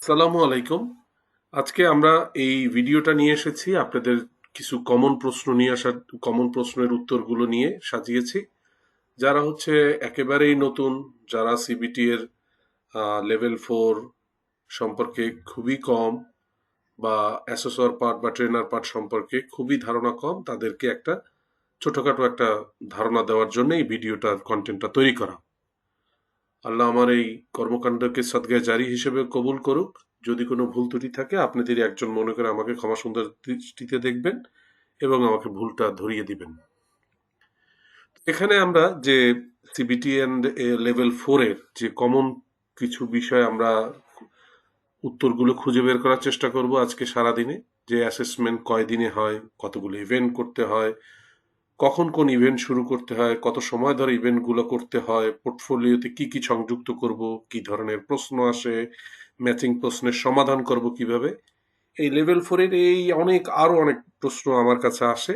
আসসালামু আলাইকুম। আজকে আমরা এই ভিডিওটা নিয়ে এসেছি। আপনাদের কিছু কমন প্রশ্ন নিয়ে আসার কমন প্রশ্নের উত্তরগুলো নিয়ে সাজিয়েছি। যারা হচ্ছে একেবারেই নতুন, যারা সিবিটি এর লেভেল ফোর সম্পর্কে খুবই কম বা অ্যাসেসর পার্ট বা ট্রেনার পার্ট সম্পর্কে খুবই ধারণা কম, তাদেরকে একটা ছোটখাটো একটা ধারণা দেওয়ার জন্য এই ভিডিওটার কন্টেন্টটা তৈরি করা। আল্লাহ আমার এই কর্মকাণ্ডকে সদ্গায় জারি হিসেবে কবুল করুক। যদি কোনো ভুল ত্রুটি থাকে আপনাদের একজন মনে করে আমাকে ক্ষমা সুন্দর দৃষ্টিতে দেখবেন এবং আমাকে ভুলটা ধরিয়ে দিবেন। এখানে আমরা যে সিবিটি অ্যান্ড লেভেল ফোরের যে কমন কিছু বিষয় আমরা উত্তরগুলো খুঁজে বের করার চেষ্টা করব আজকে সারাদিনে। যে অ্যাসেসমেন্ট কয়দিনে হয়, কতগুলো ইভেন্ট করতে হয় কখন কোন ইভেন্ট শুরু করতে হয়, কত সময় ধরে ইভেন্টগুলো করতে হয় পোর্টফোলিওতে কি কি সংযুক্ত করব, কি ধরনের প্রশ্ন আসে ম্যাচিং প্রশ্নের সমাধান করব কীভাবে? এই লেভেল ফোরের এই অনেক, আরও অনেক প্রশ্ন আমার কাছে আসে।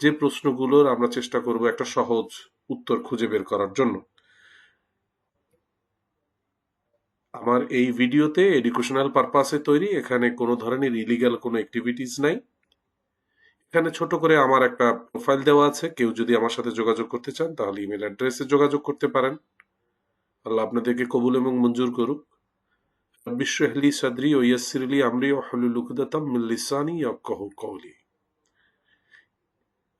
যে প্রশ্নগুলোর আমরা চেষ্টা করব একটা সহজ উত্তর খুঁজে বের করার জন্য। আমার এই ভিডিওতে এডুকেশনাল পারপাসে তৈরি, এখানে কোনো ধরনের ইলিগাল কোনো অ্যাক্টিভিটিস নাই। এখানে ছোট করে আমার একটা প্রোফাইল দেওয়া আছে। কেউ যদি আমার সাথে যোগাযোগ করতে চান, তাহলে ইমেল অ্যাড্রেসে যোগাযোগ করতে পারেন। আল্লাহ আপনাদেরকে কবুল এবং মঞ্জুর করুক। বিশ্বহলি সাদরি ও ইয়াসিরলি আমরি ও হলুলুকদাতাম মিল্লিসানি ইয়াক্কাহু কওলি।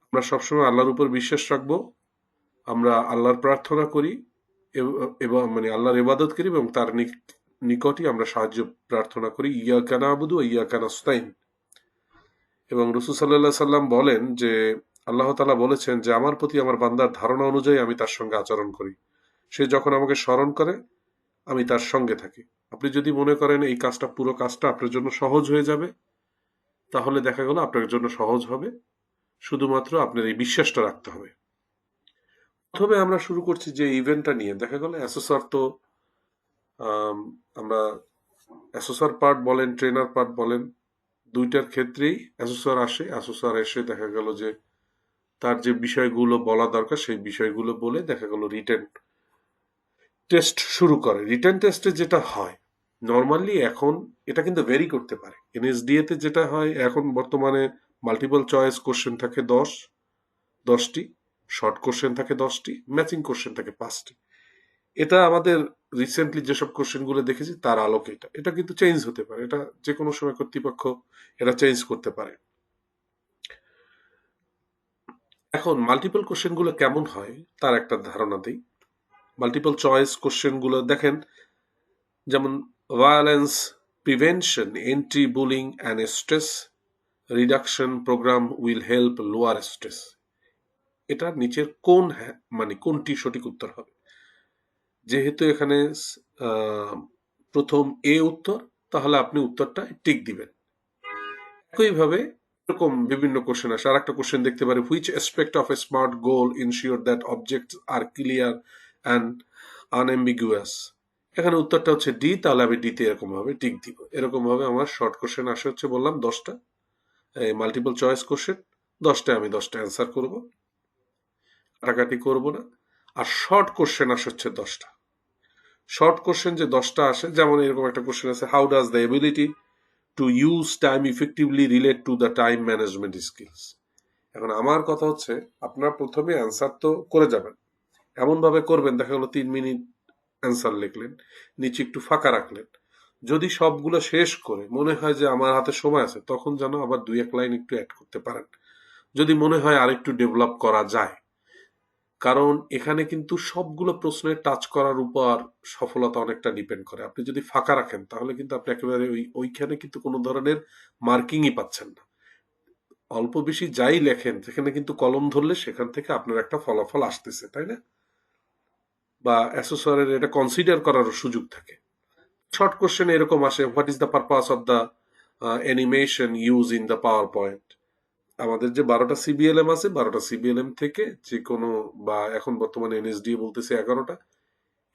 আমরা সবসময় আল্লাহর উপর বিশ্বাস রাখব। আমরা আল্লাহর প্রার্থনা করি এবং মানে আল্লাহর ইবাদত করি এবং তার নিকটই আমরা সাহায্য প্রার্থনা করি। ইয়া কানা আবুদু ইয়া কানাস্তাইন এবং রসুল সাল্লাহ সাল্লাম বলেন যে, আল্লাহ তালা বলেছেন যে, আমার প্রতি আমার বান্দার ধারণা অনুযায়ী আমি তার সঙ্গে আচরণ করি। সে যখন আমাকে স্মরণ করে, আমি তার সঙ্গে থাকি। আপনি যদি মনে করেন এই কাজটা, পুরো কাজটা আপনার জন্য সহজ হয়ে যাবে, তাহলে দেখা গেল আপনার জন্য সহজ হবে। শুধুমাত্র আপনার এই বিশ্বাসটা রাখতে হবে। প্রথমে আমরা শুরু করছি যে ইভেন্টটা নিয়ে। দেখা গেল অ্যাসেসর তো আমরা অ্যাসেসর পার্ট বলেন ট্রেনার পার্ট বলেন দুইটার ক্ষেত্রেই অ্যাসোসার আসে। অ্যাসোসার এসে দেখা গেল যে তার যে বিষয়গুলো বলা দরকার, সেই বিষয়গুলো বলে দেখা গেল রিটার্ন টেস্ট শুরু করে। রিটার্ন টেস্টে যেটা হয়, নর্মালি এখন এটা কিন্তু ভেরি করতে পারে। এনএসডিএ তে যেটা হয়, এখন বর্তমানে মাল্টিপল চয়েস কোশ্চেন থাকে দশ, দশটি শর্ট কোশ্চেন থাকে দশটি ম্যাচিং কোশ্চেন থাকে পাঁচটি। এটা আমাদের রিসেন্টলি যেসব কোশ্চেনগুলো দেখেছি, তার আলোকে এটা। এটা কিন্তু চেঞ্জ হতে পারে। এটা যে কোনো সময় কর্তৃপক্ষ এটা চেঞ্জ করতে পারে। এখন মাল্টিপল কোশ্চেনগুলো কেমন হয়, তার একটা ধারণা দিই। মাল্টিপল চয়েস কোশ্চেনগুলো দেখেন, যেমন violence prevention anti bullying and stress reduction program will help lower stress এটা নিচের কোন হ্যাঁ মানে কোনটি সঠিক উত্তর হবে? যেহেতু এখানে প্রথম এ উত্তর, তাহলে আপনি উত্তরটা টিক দিবেন। একইভাবে এরকম বিভিন্ন কোশ্চেন আসে। আর একটা কোশ্চেন দেখতে পারে which aspect of a smart goal ensure that object are clear and unambiguous এখানে উত্তরটা হচ্ছে ডি তাহলে আমি ডিতে এরকম ভাবে টিক দিব। এরকম ভাবে আমার শর্ট কোশ্চেন আসে হচ্ছে বললাম দশটা। মাল্টিপল চয়েস কোশ্চেন দশটা আমি দশটা অ্যান্সার করব। কাটাকাটি করব না। আর শর্ট কোশ্চেন আসে হচ্ছে দশটা। শর্ট কোশ্চেন যে দশটা আসে, যেমন এরকম একটা কোশ্চেন আছে how does the ability to use time effectively relate to the time management skills এখন আমার কথা হচ্ছে, আপনার প্রথমে অ্যান্সার তো করে যাবেন। এমন ভাবে করবেন, দেখা গেলো তিন মিনিট অ্যান্সার লিখলেন, নিচে একটু ফাঁকা রাখলেন। যদি সবগুলো শেষ করে মনে হয় যে আমার হাতে সময় আছে, তখন যেন আবার দুই এক লাইন একটু অ্যাড করতে পারেন। যদি মনে হয় আরেকটু ডেভেলপ করা যায়। কারণ এখানে কিন্তু সবগুলো প্রশ্নের টাচ করার উপর সফলতা অনেকটা ডিপেন্ড করে। আপনি যদি ফাঁকা রাখেন, তাহলে কিন্তু আপনি একেবারে ওই ওইখানে কিন্তু কোনো ধরনের মার্কিংই পাচ্ছেন না। অল্প বেশি যাই লেখেন, সেখানে কিন্তু কলম ধরলে সেখান থেকে আপনার একটা ফলাফল আসতেছে, তাই না? বা অ্যাসোসরের এটা কনসিডার করারও সুযোগ থাকে। শর্ট কোশ্চেন এরকম আসে what is the purpose of the animation use in the power point আমাদের যে বারোটা সিবিএলএম আছে, বারোটা সিবিএলএম থেকে যে কোনো বা এখন বর্তমানে এনএসডি বলতেছে এগারোটা,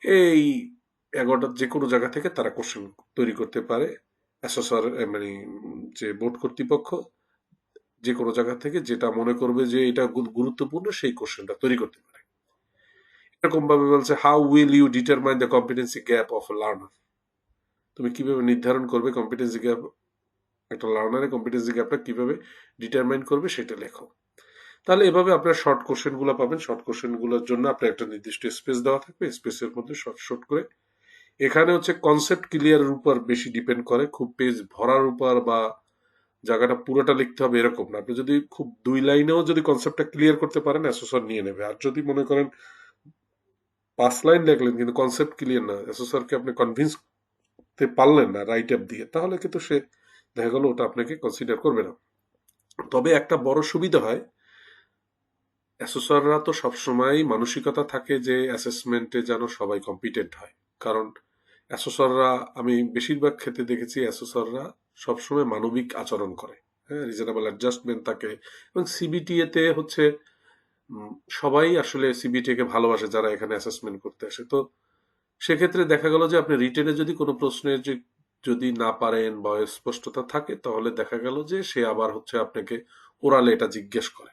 এই এগারোটা যে কোনো জায়গা থেকে তারা কোশ্চেন তৈরি করতে পারে অ্যাসোসর মানে যে বোর্ড কর্তৃপক্ষ যে কোনো জায়গা থেকে যেটা মনে করবে যে এটা গুরুত্বপূর্ণ সেই কোশ্চেনটা তৈরি করতে পারে। এরকম ভাবে বলছে how will you determine the competency gap of learner তুমি কীভাবে নির্ধারণ করবে কম্পিটেন্সি গ্যাপ একটা লার্নারের কম্পিটেন্সি গ্যাপটা কীভাবে ডিটারমাইন করবে সেটা লেখো। তাহলে এভাবে আপনার শর্ট কোশ্চেনগুলো পাবেন। শর্ট কোশ্চেনগুলোর জন্য আপনার একটা নির্দিষ্ট স্পেস দেওয়া থাকবে। স্পেসের মধ্যে শর্ট শর্ট করে। এখানে হচ্ছে কনসেপ্ট ক্লিয়ারের উপর বেশি ডিপেন্ড করে। খুব পেজ ভরার উপর বা জায়গাটা পুরোটা লিখতে হবে এরকম না। আপনি যদি খুব দুই লাইনেও যদি কনসেপ্টটা ক্লিয়ার করতে পারেন অ্যাসোসার নিয়ে নেবে। আর যদি মনে করেন পাঁচ লাইন লিখলেন কিন্তু কনসেপ্ট ক্লিয়ার না অ্যাসোসারকে আপনি কনভিন্স পারলেন না রাইট অ্যাপ দিয়ে, তাহলে কিন্তু সে দেখা গেল ওটা আপনাকে কনসিডার করবে না। তবে একটা বড় সুবিধা হয়, অ্যাসোসাররা তো সবসময় মানসিকতা থাকে যে অ্যাসেসমেন্টে যেন সবাই কম্পিটেন্ট হয়। কারণ অ্যাসোসাররা, আমি বেশিরভাগ ক্ষেত্রে দেখেছি অ্যাসোসাররা সবসময় মানবিক আচরণ করে। হ্যাঁ রিজনেবল অ্যাডজাস্টমেন্ট থাকে এবং সিবিটিএ তে হচ্ছে সবাই আসলে সিবিটিএ কে ভালোবাসে যারা এখানে অ্যাসেসমেন্ট করতে আসে। তো সেক্ষেত্রে দেখা গেল যে আপনি রিটেনে যদি কোনো প্রশ্নের যে যদি না পারেন বা স্পষ্টতা থাকে, তাহলে দেখা গেল যে সে আবার হচ্ছে আপনাকে ওরালে এটা জিজ্ঞেস করে।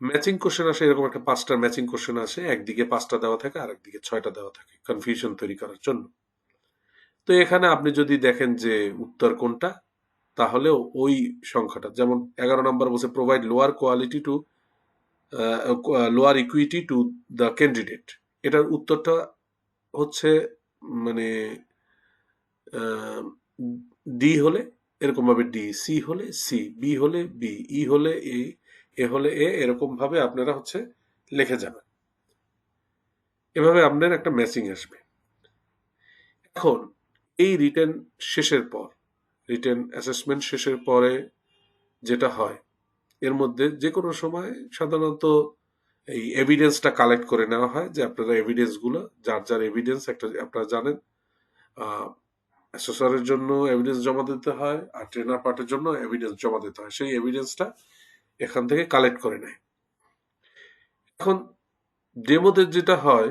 ম্যাচিং কোশ্চেন আসে, এরকম একটা পাঁচটা ম্যাচিং কোশ্চেন আসে, একদিকে পাঁচটা দেওয়া থাকে আর একদিকে ছয়টা দেওয়া থাকে কনফিউশন তৈরি করার জন্য। তো এখানে আপনি যদি দেখেন যে উত্তর কোনটা তাহলে ওই সংখ্যাটা, যেমন এগারো নম্বর বলছে provide lower quality to lower equity to the candidate এটার উত্তরটা হচ্ছে মানে ডি হলে এরকম ভাবে ডি সি হলে সি বি হলে বি ই হলে এ এ হলে এ এরকম ভাবে আপনারা হচ্ছে লিখে যাবেন। এভাবে আপনার একটা ম্যাচিং আসবে। এখন এই রিটেন শেষের পর রিটেন অ্যাসেসমেন্ট শেষের পরে যেটা হয়, এর মধ্যে যে কোনো সময় সাধারণত এই এভিডেন্সটা কালেক্ট করে নেওয়া হয় যে আপনারা এভিডেন্সগুলো যার যার এভিডেন্স একটা আপনারা জানেন অ্যাসেসরের জন্য এভিডেন্স জমা দিতে হয় আর ট্রেনার পার্টের জন্য এভিডেন্স জমা দিতে হয়। সেই এভিডেন্সটা এখান থেকে কালেক্ট করে নেয়। এখন ডেমোতে যেটা হয়,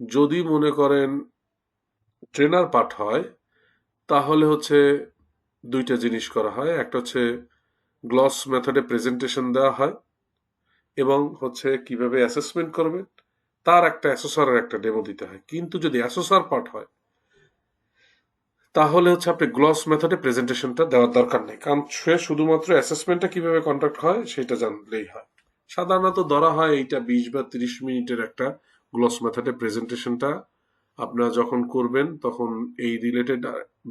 যদি মনে করেন ট্রেনার পার্ট হয়, তাহলে হচ্ছে দুইটা জিনিস করা হয়। একটা হচ্ছে গ্লস মেথডে প্রেজেন্টেশন দেওয়া হয় এবং হচ্ছে কীভাবে অ্যাসেসমেন্ট করবেন, তার একটা অ্যাসেসরের একটা ডেমো দিতে হয়। কিন্তু যদি অ্যাসেসর পার্ট হয় তাহলে হচ্ছে আপনি গ্লস মেথডে প্রেজেন্টেশনটা দেওয়ার দরকার নেই। কারণ সে শুধুমাত্র অ্যাসেসমেন্টটা কীভাবে কন্ডাক্ট হয়, সেটা জানলেই হয়। সাধারণত ধরা হয় এইটা বিশ বা তিরিশ মিনিটের একটা গ্লস মেথডে প্রেজেন্টেশনটা আপনারা যখন করবেন, তখন এই রিলেটেড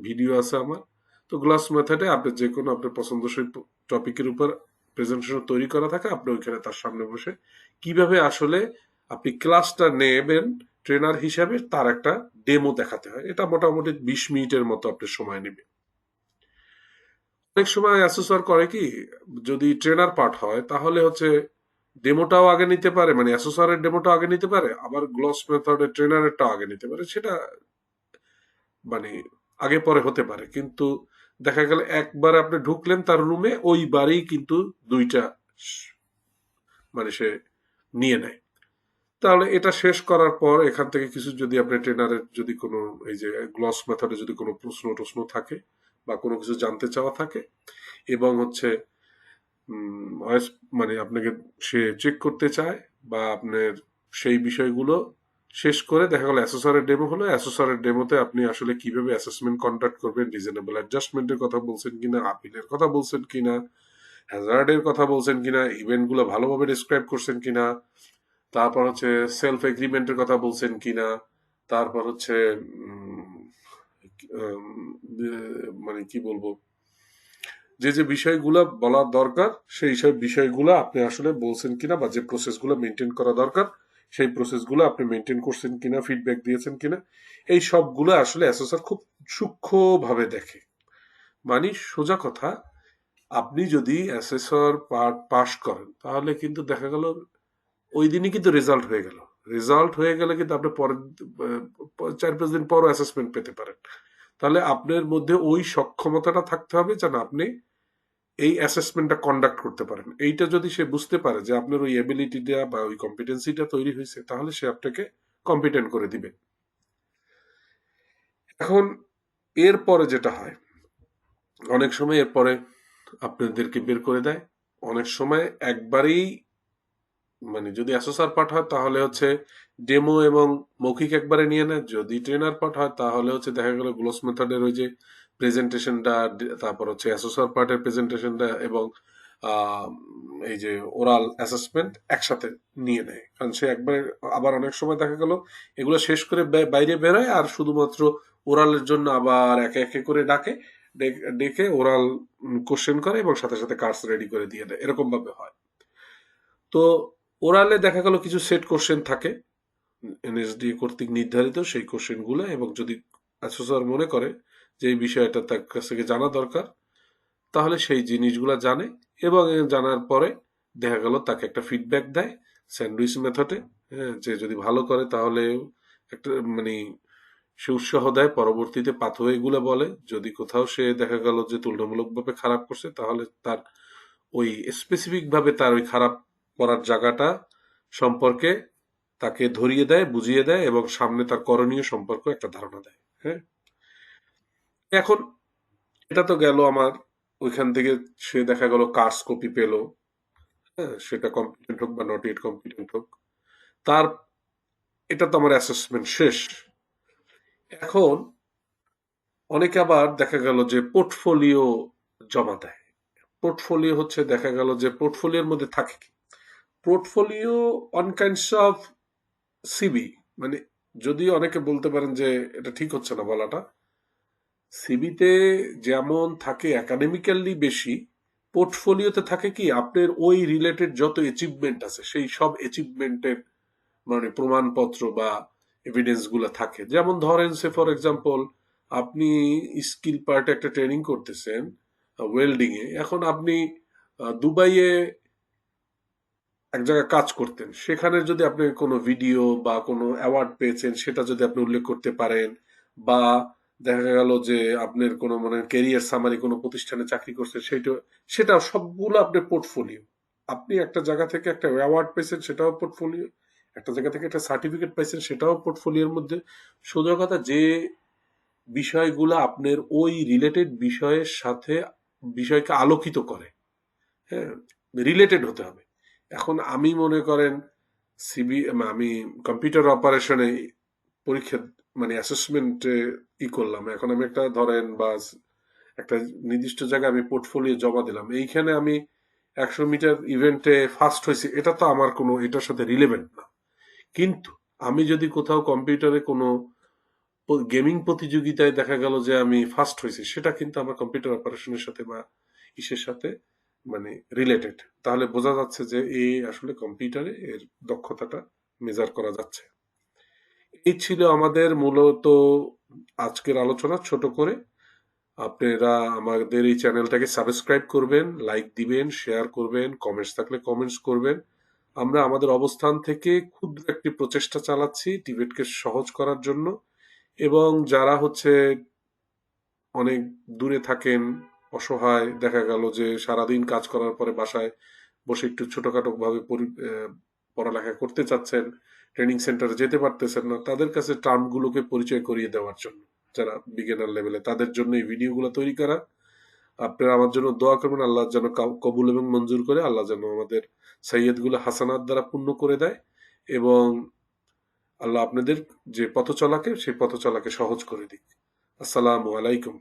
ভিডিও আছে আমার। তো গ্লাস মেথডে আপনি যে কোনো আপনার পছন্দসই টপিকের উপর প্রেজেন্টেশন তৈরি করা থাকে, আপনি ওইখানে তার সামনে বসে কীভাবে আসলে আপনি ক্লাসটা নেবেন ট্রেনার হিসাবে তার একটা ডেমো দেখাতে হয়। এটা মোটামুটি বিশ মিনিটের মতো আপনার সময় নেবে অনেক সময় অ্যাসেসর করে কি, যদি ট্রেনার পার্ট হয়, তাহলে হচ্ছে ডেমোটাও আগে নিতে পারে মানে অ্যাসেসরের ডেমোটা আগে নিতে পারে, আবার গ্লস মেথডে ট্রেনারেরটাও আগে নিতে পারে। সেটা মানে আগে পরে হতে পারে, কিন্তু দেখা গেল একবার আপনি ঢুকলেন তার রুমে ওইবারেই কিন্তু দুইটা মানে সে নিয়ে নেয়। তাহলে এটা শেষ করার পর এখান থেকে কিছু যদি আপনি ট্রেনারের যদি কোনো, এই যে গ্লস মেথডে যদি কোনো প্রশ্ন টশ্ন থাকে বা কোনো কিছু জানতে চাওয়া থাকে এবং হচ্ছে মানে আপনাকে সে চেক করতে চায় বা আপনার সেই বিষয়গুলো শেষ করে দেখা গেল অ্যাসেসরের ডেমো হলো অ্যাসেসরের ডেমোতে আপনি আসলে কীভাবে অ্যাসেসমেন্ট কন্ডাক্ট করবেন রিজনেবল অ্যাডজাস্টমেন্টের কথা বলছেন কিনা আপিলের কথা বলছেন কিনা হ্যাজার্ডের কথা বলছেন কিনা ইভেন্টগুলো ভালোভাবে ডিসক্রাইব করছেন কিনা তারপর হচ্ছে সেলফ এগ্রিমেন্টের কথা বলছেন কিনা, তারপর হচ্ছে মানে কি বলব, যে যে বিষয়গুলো বলার দরকার, সেই সব বিষয়গুলো আপনি আসলে বলছেন কিনা বা যে প্রসেসগুলো মেনটেন করা দরকার, সেই প্রসেসগুলো আপনি মেনটেন করছেন কিনা ফিডব্যাক দিয়েছেন কিনা, এই সবগুলো আসলে অ্যাসেসর খুব সূক্ষ্মভাবে দেখে। মানে সোজা কথা, আপনি যদি অ্যাসেসর পার্ট পাস করেন, তাহলে কিন্তু দেখা গেল ওই দিনই কিন্তু রেজাল্ট হয়ে গেল। রেজাল্ট হয়ে গেলে কিন্তু আপনি পরের চার পাঁচ দিন পরও অ্যাসেসমেন্ট পেতে পারেন। তাহলে আপনার মধ্যে ওই সক্ষমতাটা থাকতে হবে যেন আপনি এই অ্যাসেসমেন্টটা কন্ডাক্ট করতে পারেন। এইটা যদি সে বুঝতে পারে যে আপনার ওই এবিলিটিটা বা ওই কম্পিটেন্সিটা তৈরি হয়েছে, তাহলে সে আপনাকে কম্পিটেন্ট করে দিবে। এখন এরপরে যেটা হয়, অনেক সময় এরপরে আপনাদেরকে বের করে দেয়। অনেক সময় একবারেই মানে যদি অ্যাসোসার পাঠ হয়, তাহলে হচ্ছে ডেমো এবং মৌখিক একবারে নিয়ে নেয়। যদি ট্রেনার পাঠ হয়, তাহলে হচ্ছে দেখা গেল গ্লোস মেথডের ওই যে প্রেজেন্টেশনটা, তারপর হচ্ছে অ্যাসোসার পার্টের প্রেজেন্টেশনটা এবং এই যে ওরাল অ্যাসেসমেন্ট একসাথে নিয়ে নেয়। কারণ সে একবারে আবার অনেক সময় দেখা গেল এগুলো শেষ করে বাইরে বেরোয় আর শুধুমাত্র ওরালের জন্য আবার একে একে করে ডাকে ডেকে ওরাল কোশ্চেন করে এবং সাথে সাথে কার্ডস রেডি করে দিয়ে দেয়। এরকম ভাবে হয়। তো ওরালে দেখা গেল কিছু সেট কোশ্চেন থাকে। এনএসডি কর্তৃক নির্ধারিত সেই কোশ্চেনগুলো এবং যদি অ্যাসোসার মনে করে যে এই বিষয়টা তার কাছ থেকে জানা দরকার, তাহলে সেই জিনিসগুলো জানে এবং জানার পরে দেখা গেল তাকে একটা ফিডব্যাক দেয় স্যান্ডউইচ মেথডে যে যদি ভালো করে তাহলে একটা মানে সে উৎসাহ দেয়, পরবর্তীতে পাথওয়ে গুলো বলে। যদি কোথাও সে দেখা গেল যে তুলনামূলকভাবে খারাপ করছে, তাহলে তার ওই স্পেসিফিকভাবে তার ওই খারাপ করার জায়গাটা সম্পর্কে তাকে ধরিয়ে দেয়, বুঝিয়ে দেয় এবং সামনে তার করণীয় সম্পর্কে একটা ধারণা দেয় হ্যাঁ? এখন এটা তো গেল আমার, ওইখান থেকে সে দেখা গেল কার্স কপি পেল হ্যাঁ? সেটা কম্পিটেন্ট হোক বা নট ইট কম্পিটেন্ট হোক। তার, এটা তো আমার অ্যাসেসমেন্ট শেষ। এখন অনেকে আবার দেখা গেল যে পোর্টফোলিও জমা দেয়। পোর্টফোলিও হচ্ছে দেখা গেল যে পোর্টফোলিওর মধ্যে থাকে কি? Portfolio on kinds of CB মানে যদি অনেকে বলতে পারেন যে এটা ঠিক হচ্ছে না বলাটা সিবিতে যেমন থাকে একাডেমিক্যালি বেশি পোর্টফোলিওতে থাকে কি, আপনার ওই রিলেটেড যত অ্যাচিভমেন্ট আছে, সেই সব অ্যাচিভমেন্টের মানে প্রমাণপত্র বা এভিডেন্সগুলো থাকে। যেমন ধরেন সে ফর এক্সাম্পল আপনি স্কিল পার্টে একটা ট্রেনিং করতেছেন ওয়েল্ডিং এ এখন আপনি দুবাইয়ে এক জায়গায় কাজ করতেন। সেখানে যদি আপনি কোনো ভিডিও বা কোনো অ্যাওয়ার্ড পেয়েছেন, সেটা যদি আপনি উল্লেখ করতে পারেন বা দেখা গেল যে আপনার কোনো মানে কেরিয়ার সামারি কোনো প্রতিষ্ঠানে চাকরি করছেন সেটা সেটা সবগুলো আপনার পোর্টফোলিও আপনি একটা জায়গা থেকে একটা অ্যাওয়ার্ড পেয়েছেন, সেটাও পোর্টফোলিও একটা জায়গা থেকে একটা সার্টিফিকেট পাইছেন সেটাও পোর্টফোলিওর মধ্যে। সোজা কথা, যে বিষয়গুলো আপনার ওই রিলেটেড বিষয়ের সাথে বিষয়কে আলোকিত করে হ্যাঁ রিলেটেড হতে হবে। এখন আমি মনে করেন সিবি আমি কম্পিউটার অপারেশনে পরীক্ষা মানে অ্যাসেসমেন্টে ই করলাম। এখন আমি একটা ধরেন বা একটা নির্দিষ্ট জায়গায় আমি পোর্টফোলিও জমা দিলাম। এইখানে আমি একশো মিটার ইভেন্টে ফার্স্ট হয়েছি। এটা তো আমার কোনো, এটার সাথে রিলেভেন্ট না। কিন্তু আমি যদি কোথাও কম্পিউটারে কোনো গেমিং প্রতিযোগিতায় দেখা গেল যে আমি ফার্স্ট হয়েছি, সেটা কিন্তু আমার কম্পিউটার অপারেশনের সাথে বা ইসের সাথে মানে রিলেটেড তাহলে বোঝা যাচ্ছে যে এই আসলে কম্পিউটারে এর দক্ষতাটা মেজার করা যাচ্ছে। এই ছিল আমাদের মূলত আজকের আলোচনা ছোট করে। আপনারা আমাদের এই চ্যানেলটাকে সাবস্ক্রাইব করবেন লাইক দিবেন শেয়ার করবেন কমেন্টস থাকলে কমেন্টস করবেন। আমরা আমাদের অবস্থান থেকে ক্ষুদ্র একটি প্রচেষ্টা চালাচ্ছি টিবেটকে সহজ করার জন্য। এবং যারা হচ্ছে অনেক দূরে থাকেন অসহায়, দেখা গেল যে সারাদিন কাজ করার পরে বাসায় বসে একটু ছোটখাটো ভাবে পড়ালেখা করতে চাচ্ছেন ট্রেনিং সেন্টারে যেতে পারতেছেন না, তাদের কাছে টার্মগুলোকে পরিচয় করিয়ে দেওয়ার জন্য, যারা বিগিনার লেভেলে তাদের জন্য এই ভিডিওগুলো তৈরি করা। আপনারা আমার জন্য দোয়া করবেন, আল্লাহ যেন কবুল এবং মঞ্জুর করে, আল্লাহ যেন আমাদের সৈয়দগুলো হাসানাত দ্বারা পূর্ণ করে দেয় এবং আল্লাহ আপনাদের যে পথ চলাকে সেই পথ চলাকে সহজ করে দিক। আসসালামু আলাইকুম।